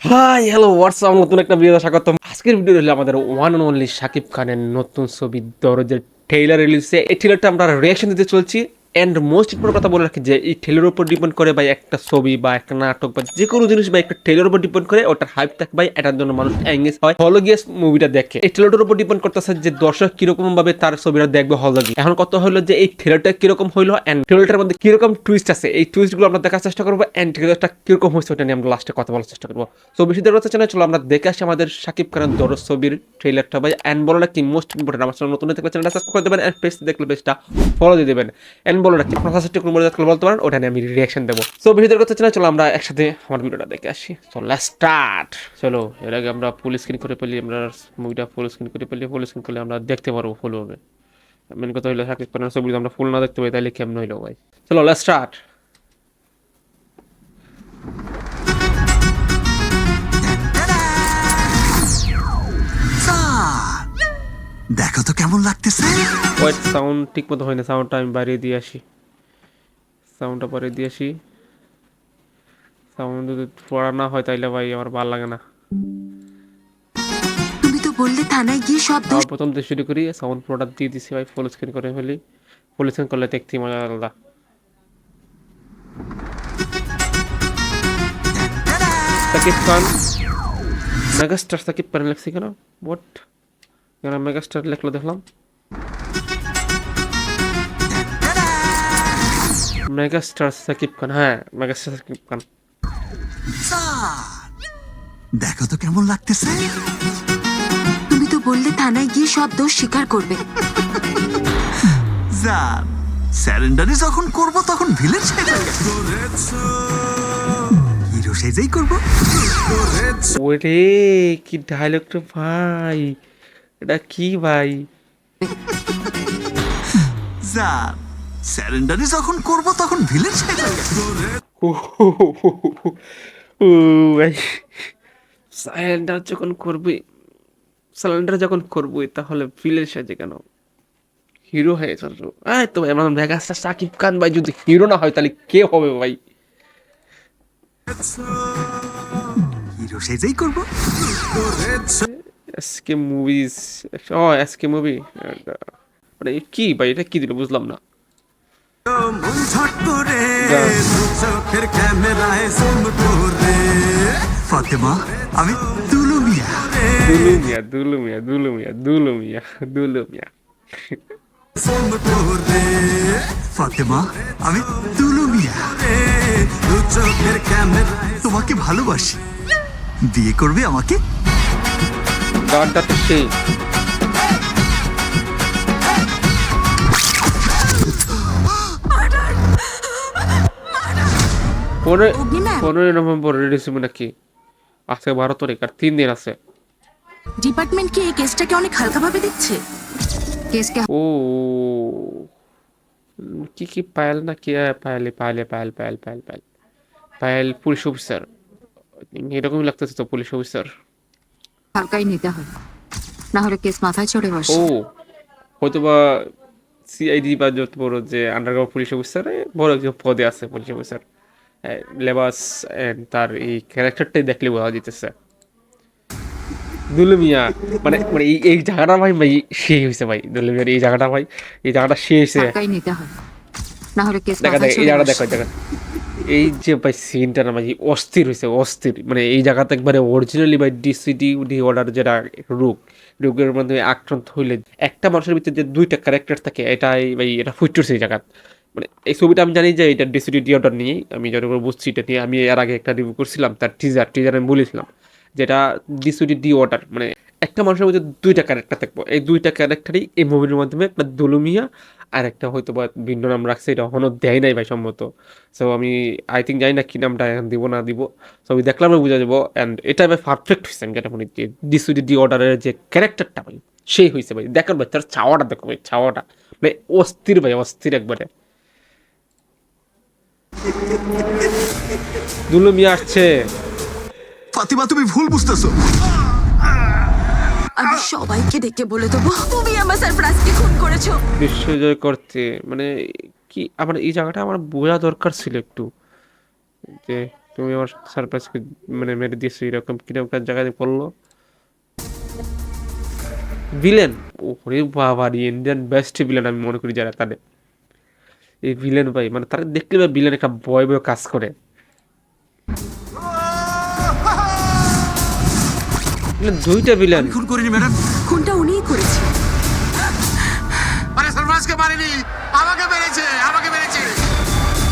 Hi hello WhatsApp নতুন একটা video স্বাগতম। আজকের ভিডিও হলো আমাদের ওয়ান অ্যান্ড অনলি সাকিব খানের নতুন ছবি, দরজের ট্রেলার রিলিজে এই ট্রেলারটা আমরা রিয়াকশন দিতে চলছি। অ্যান্ড মোস্ট ইম্পর্টেন্ট কথা বলে রাখি যে, এই ট্রেলারের উপর ডিপেন্ড করে ভাই একটা ছবি বা একটা নাটক বা যে কোনো জিনিস বা একটা ট্রেলারের উপর ডিপেন্ড করে, ওটার হাইপ থাকে ভাই এটার জন্য মানুষ এঙ্গেজ হয়। হলো গিয়ে মুভিটা দেখে। এই ট্রেলারটার উপর ডিপেন্ড করতেছে যে, দর্শক কীরকম ভাবে তার ছবিটা দেখবে হলো গিয়ে এখন কত হলো যে, এই ট্রেলারটা কীরকম হইল অ্যান্ড ট্রেলারটার মধ্যে কীরকম টুইস্ট আছে। এই টুইস্টগুলো আমরা দেখার চেষ্টা করব অ্যান্ড ট্রেলারটা কীরকম হয়েছে ওটা নিয়ে আমরা লাস্টে কথা বলার চেষ্টা করব। তো বেশি দেরি হচ্ছে না, চলো আমরা দেখে আসি আমাদের শাকিব খানের দরজ ছবির ট্রেলারটা ভাই। অ্যান্ড বলো কি মোস্ট ইম্পর্টেন্ট আমার চ্যানেল নতুন দেখলে চ্যানেলটা সাবস্ক্রাইব করে দেবেন অ্যান্ড পেজ দেখলে পেজটা ফলো দিয়ে দেবেন। অ্যান্ড বলো রাখি আপনার কাছে একটু মনে বলতে পারেন? ওটা নিয়ে আমি রিয়াকশন দেবো। সো দেরি হচ্ছে না, চলো আমরা একসাথে আমার ভিডিওটা দেখে আসি। সো চলো স্টার্ট চলো, এর আগে আমরা ফুল স্ক্রিন করে পেলি আমরা মুভিটা ফুল স্ক্রিন করে পেলি ফুল স্ক্রিন করলে আমরা দেখতে পারব ফুল হবে মেন কথা হইল সাকিব খানের ছবি আমরা ফুল না দেখতে পাই, তাহলে কেমন হইল ভাই? চলো লেটস স্টার্ট দেখো তো কেমন লাগতেছে। ওয়েট সাউন্ড ঠিক মতো হয় না সাউন্ডটা আমি বাড়িয়ে দিয়ে আসি। সাউন্ডটা বাড়িয়ে দিয়ে আসি। সাউন্ড যদি পড়া না হয় তাইলে ভাই আমার ভালো লাগে না। তুমি তো বললে থানায় গিয়ে সব দোষ প্রথম দিয়ে শুরু করি সাউন্ড প্রোডাক্ট দিয়ে দিছি ভাই ফুল স্ক্রিন করে ফেলি। ফুল স্ক্রিন করলে দেখতে মজা আলাদা। সাকিব খান মেগাস্টার সাকিব খান কেন? হোয়াট কেন মেগাস্টার লেখলো দেখলাম। মেগাস্টার সাকিব খান হ্যাঁ মেগাস্টার সাকিব খান দেখো তো কেমন লাগতেছে। তুমি তো বললে থানায় গিয়ে সব দোষ স্বীকার করবে। যান স্যারেন্ডারি যখন করব তখন ভিলেন সেজে হিরো সেজেই করব। ওরে কি ডায়লগটা ভাই। এটা কি ভাই? যান স্যারেন্ডারি যখন করব তখন ভিলেন সাইলেন্ডার যখন করবি সাইলেন্ডার যখন করবি তাহলে ফিলের সাজে কেন? হিরো হয়ে এই তো ভাই আমার মেগাস্টার সাকিব খান ভাই যদি হিরো না হয় তাহলে কে হবে ভাই? হিরো সেজেই করব। এসকে মুভিজ ও এসকে মুভি মানে কি ভাই এটা কি দিল বুঝলাম না। মন ফাতেমা আমি তুলু মিয়া দুলু মিয়া দুলু মিয়া দুলু মিয়া দুলু মিয়া দুলু মিয়া জুম করে ফাতেমা আমি তুলু মিয়া চোখের ক্যামেরায় তোমাকে ভালোবাসি। বিয়ে করবে আমাকে? গানটা তো সেই। পনেরোই নভেম্বর রিলিজ হবে নাকি? আজকে বারো তারিখ আর তিন দিন আছে। ডিপার্টমেন্ট কি এই কেসটাকে অনেক হালকাভাবে দেখছে? কেসকে ও কি কি পায়েল না কি? পায়েলে পায়েলে পায়েল পায়েল পায়েল পায়েল পায়েল পুলিশ অফিসার। এরকমই লাগতেছে তো পুলিশ অফিসার। হালকাই নিতে হয়। না হলে কেস মাথায় চড়ে বসে। ও হয়তো বা সিআইডি বা যত বড় যে আন্ডারগ্রাউন্ড পুলিশ অফিসার বড় একজন পদে আছে পুলিশ অফিসার লেবাস তার এই ক্যারেক্টারটাই দেখলে বোঝা যেতেছে দুলু মিয়া মানে মানে এই এই জায়গাটা ভাই ভাই সে হয়েছে ভাই দুলু মিয়ার এই জায়গাটা ভাই এই জায়গাটা সে হয়েছে হালকাই না হলে দেখা দেখ এই জায়গাটা বসে। দেখো। এই যে ভাই সিনটা না ভাই অস্থির হয়েছে অস্থির। মানে এই জায়গাতে একবারে অরিজিনালি ভাই ডিসিডি ডি অর্ডার যেটা রোগ, রোগের মাধ্যমে আক্রান্ত হইলে একটা মানুষের ভিতরে যে দুইটা ক্যারেক্টার থাকে, এটাই ভাই, এটা ফুটছে এই জায়গা মানে এই ছবিটা আমি জানি যে এটা ডিসিডি ডি অর্ডার নিয়েই আমি যতটুকু বুঝছি এটা নিয়ে, আমি এর আগে একটা রিভিউ করছিলাম, তার টিজার টিজার আমি বলেছিলাম, যেটা ডিসিডি ডি অর্ডার মানে একটা মানুষের মধ্যে দুইটা ক্যারেক্টার থাকব। এই দুইটা ক্যারেক্টারই এই মুভির মাধ্যমে একটা দুলুমিয়া আর একটা হয়তো বা ভিন্ন নাম রাখছে, এটা এখনও দেয় নাই ভাই সম্মত সো আমি আই থিঙ্ক জানি না কি নামটা, এখন দিব না দিব। সো আমি দেখলাম বুঝা যাব অ্যান্ড এটা ভাই পারফেক্ট হয়েছে আমি যেটা মনে হচ্ছে ডিসিডি ডি অর্ডারের যে ক্যারেক্টারটা ভাই সেই হয়েছে ভাই। দেখার ভাই, তার ছাওয়াটা দেখো ভাই, ছাওয়াটা। মানে অস্থির ভাই, অস্থির একবারে। দুলুমিয়া আসছে। ফাতিমা, তুমি ভুল বুঝতেছো। আমি সবাইকে ডেকে বলে দেবো, তুমি আমার সারপ্রাইজকে খুন করেছ। বিশ্বজয় করতে মানে কি, আমার এই জায়গাটা আমার বোঝা দরকার ছিল একটু, যে তুমি আমার সারপ্রাইজ মানে মেরে দিয়েছ, এরকম কীরকম একটা জায়গায় পড়ল। ভিলেন ওরে বাবা ইন্ডিয়ান বেস্ট ভিলেন আমি মনে করি যারা তাদের। এই ভিলেন ভাই মানে তারা দেখলে ভিলেন একটা বয় বয় কাজ করে। দুইটা ভিলেন খুন করিনি ম্যাডাম খুনটা উনিই করেছে। আরে সরফরাজকে মারিনি। আমাকে মেরেছে আমাকে মেরেছে।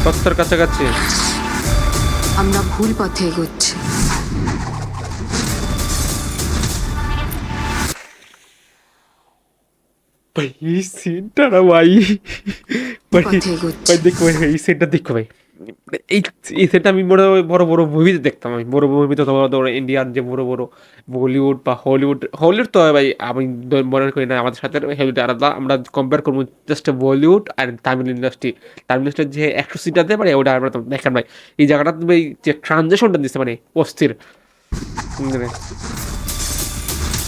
সত্তর কাছাকাছি। আমরা ভুল পথে এগোচ্ছি। ভাই এই সিনটা না ভাই। ভাই পথে এগোচ্ছি। ভাই দেখো ভাই। এই এই আমি বড় বড় বড় মুভিতে দেখতাম আমি। বড় মুভিতে তোমার ধরো ইন্ডিয়ান যে বড় বড় বলিউড বা হলিউড হলিউড তো ভাই, আমি মনে করি না, আমাদের সাথে হলিউড আলাদা। আমরা কম্পেয়ার করব জাস্ট বলিউড আর তামিল ইন্ডাস্ট্রি তামিল ইন্ডাস্ট্রির যে একশো সিট আছে মানে ওটা আমরা দেখেন ভাই। এই জায়গাটা ভাই যে ট্রানজেকশনটা দিচ্ছে মানে অস্থির।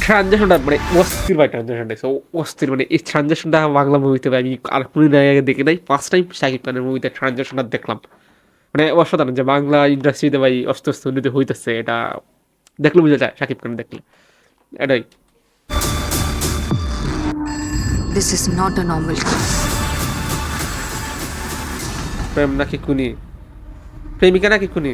ট্রানজেকশনটা মানে অস্থির ভাই ট্রানজেকশনটা অস্থির মানে এই ট্রানজেকশনটা বাংলা মুভিতে ভাই আমি আর কোনো আগে দেখি নাই। ফার্স্ট টাইম শাকিব খানের মুভিতে ট্রানজেকশনটা দেখলাম। মানে অসাধারণ যে বাংলা ইন্ডাস্ট্রিতে ভাই অস্ত অস্ত উন্নতি হইতেছে এটা দেখলে বুঝা যায় শাকিব খান দেখলে। এটাই। This is not a normal প্রেম নাকি খুনি? প্রেমিকা নাকি খুনি?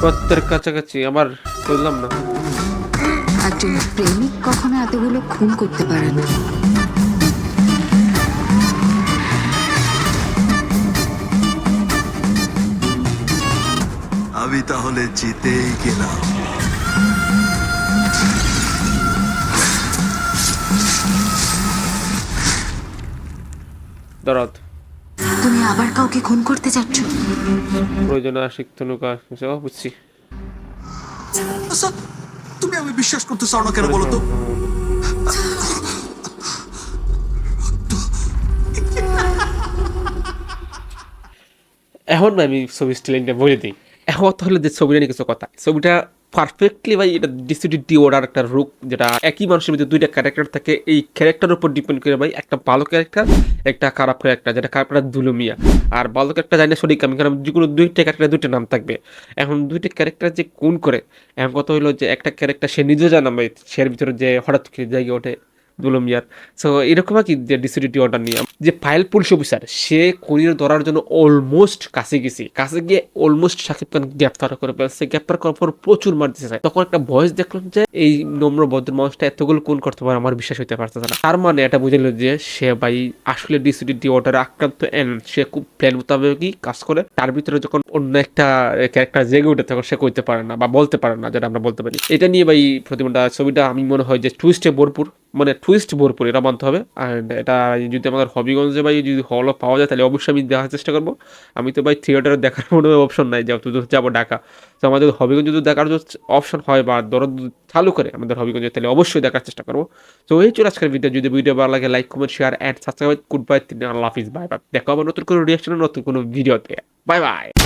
সত্যের কাছাকাছি আমার বুঝলাম না। একজন প্রেমিক কখনো এতগুলো খুন করতে পারে না। তাহলে জিতেই গেলাম। দরদ। তুমি আবার কাউকে খুন করতে যাচ্ছ? প্রয়োজনে আশিক তনুকা। বুঝছি? আচ্ছা তুমি আমি বিশ্বাস করতে চাও না কেন বলো তো? এখন না আমি ছবি স্টাইলটা বলে দিই। এখন তাহলে যে ছবিটা নিয়ে কিছু কথা, ছবিটা পারফেক্টলি ভাই এটা ডিসিডিটি ওরার একটা রূপ যেটা একই মানুষের মধ্যে দুইটা ক্যারেক্টার থাকে। এই ক্যারেক্টার উপর ডিপেন্ড করে ভাই একটা ভালো ক্যারেক্টার একটা খারাপ ক্যারেক্টার যেটা ক্যারেক্টার দুলুমিয়া। আর ভালো ক্যারেক্টার জানি না সঠিক আমি, কারণ যে কোনো দুইটা ক্যারেক্টার দুইটা নাম থাকবে। এখন দুইটা ক্যারেক্টার যে কোন করে? এখন কথা হলো যে একটা ক্যারেক্টার সে নিজেও জানা ভাই, সে ভিতরে যে হঠাৎ করে জায়গায় ওঠে। দুলমিয়ার সো এরকম আর কি যে ডিসিডিটি অর্ডার নিয়ে যে ফাইল পুলিশ অফিসার সে খনির ধরার জন্য অলমোস্ট কাছে গেছি। কাছে গিয়ে অলমোস্ট সাকিব খান গ্রেপ্তার করে ফেলছে। গ্রেপ্তার করার পর প্রচুর মার দিতে চায় তখন একটা ভয়েস দেখলাম যে, এই নম্র ভদ্র মানুষটা এতগুলো কোন করতে পারে, আমার বিশ্বাস হইতে পারছে না। তার মানে এটা বুঝে নিল যে, সে ভাই আসলে ডিসিডিটি অর্ডারে আক্রান্ত এন সে খুব প্ল্যান মোতাবেকই কাজ করে। তার ভিতরে যখন অন্য একটা ক্যারেক্টার জেগে উঠে তখন সে কইতে পারে না বা বলতে পারে না, যেটা আমরা বলতে পারি। এটা নিয়ে ভাই প্রতিমাটা, ছবিটা আমি মনে হয় যে টুইস্টে ভরপুর মানে টুইস্ট ভরপুর এটা মানতে হবে। অ্যান্ড এটা যদি আমাদের হবিগঞ্জে ভাই যদি হলও পাওয়া যায়, তাহলে অবশ্যই আমি দেখার চেষ্টা করব। আমি তো ভাই থিয়েটারে দেখার কোনো অপশন নাই, যেহেতু যাব ঢাকা। তো আমাদের হবিগঞ্জ যদি দেখার অপশন হয় বা দরদ চালু করে আমাদের হবিগঞ্জে, তাহলে অবশ্যই দেখার চেষ্টা করব। তো এই চলে আজকের ভিডিও যদি ভিডিও ভালো লাগে like comment share and subscribe good bye আল্লাহ হাফিজ বাই বাই দেখা হবে নতুন কোনো রিয়াকশনের নতুন কোনো ভিডিওতে বাই বাই